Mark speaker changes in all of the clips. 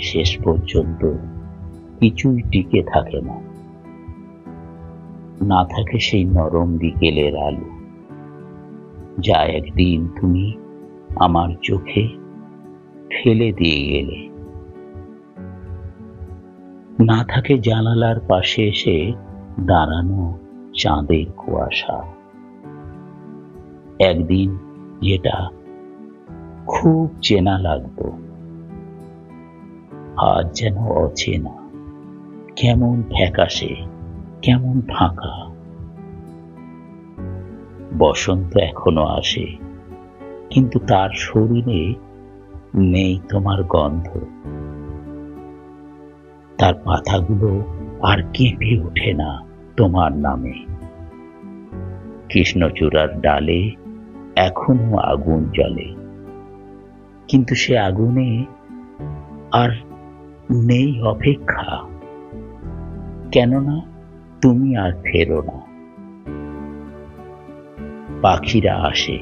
Speaker 1: শেষ পর্যন্ত কিছুই টিকে থাকে না। না থাকে সেই নরম বিকেলের আলো। যা একদিন তুমি আমার চোখে ফেলে দিয়ে গেলে। না থাকে জানালার পাশে এসে দাঁড়ানো চাঁদের কুয়াশা। একদিন যেটা খুব চেনা লাগতো। আজ যেন অচেনা। কেমন ফ্যাকাশে, কেমন ফাঁকা। বসন্ত এখনও আসে, কিন্তু তার শরীরে নেই তোমার গন্ধ। তার পাতাগুলো আর কেঁপে ওঠে না তোমার নামে। কৃষ্ণচূড়ার ডালে এখনও আগুন জ্বলে, কিন্তু সে আগুনে আর নেই অপেক্ষা। কেননা তুমি আর ফেরো না। পাখিরা আসে।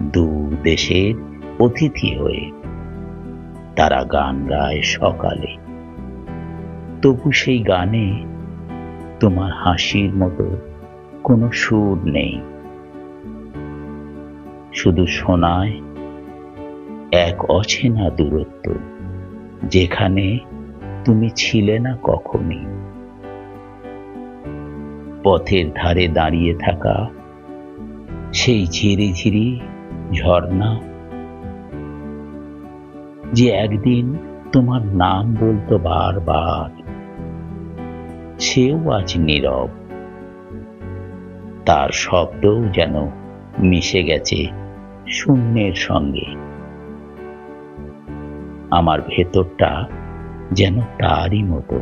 Speaker 1: দু দেশের অতিথি হয়ে। তারা গান গায় সকালে। তবু সেই গানে তোমার হাসির মতো কোনো সুর নেই। শুধু শোনায় এক অচেনা দূরত্ব। যেখানে তুমি ছিলে না কখনই। পথের ধারে দাঁড়িয়ে থাকা সেই ঝিরি ঝিরি ঝর্ণা। যে একদিন তোমার নাম বলতো বারবার, সেও আজ নীরব। তার শব্দও যেন মিশে গেছে শূন্যের সঙ্গে। আমার ভেতরটা যেন তারই মতো।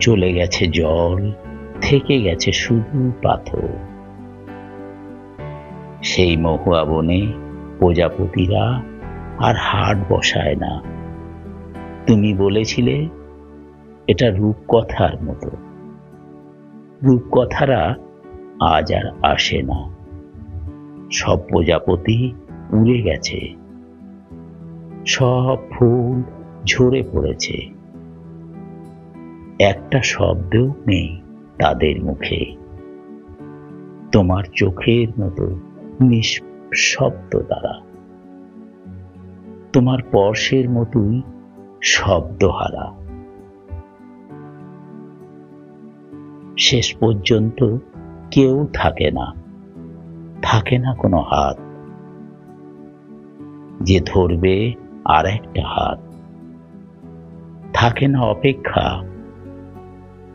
Speaker 1: চলে গেছে জল, থেকে গেছে শুধু পাথর। সেই মহুয়া বনে প্রজাপতিরা আর হাট বসায় না। তুমি বলেছিলে, এটা রূপকথার মতো। রূপকথারা আজ আর আসে না। সব প্রজাপতি উড়ে গেছে। সব ফুল ঝরে পড়েছে। একটা শব্দও নেই তাদের মুখে। তোমার চোখের মতো নিঃশব্দ দ্বারা তোমার পর্শের মতোই শব্দহারা। শেষ পর্যন্ত কেউ থাকে না। থাকে না কোনো হাত। যে ধরবে আর একটা হাত। থাকে না অপেক্ষা,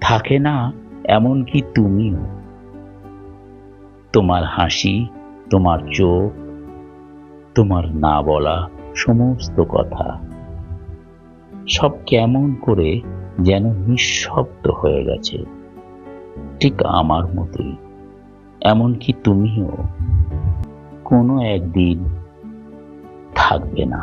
Speaker 1: থাকে না এমনকি তুমিও। তোমার হাসি, তোমার চোখ, তোমার না বলা সমস্ত কথা, সব কেমন করে যেন নিঃশব্দ হয়ে গেছে। ঠিক আমার মতোই, এমনকি তুমিও। কোনো একদিন থাকবে না।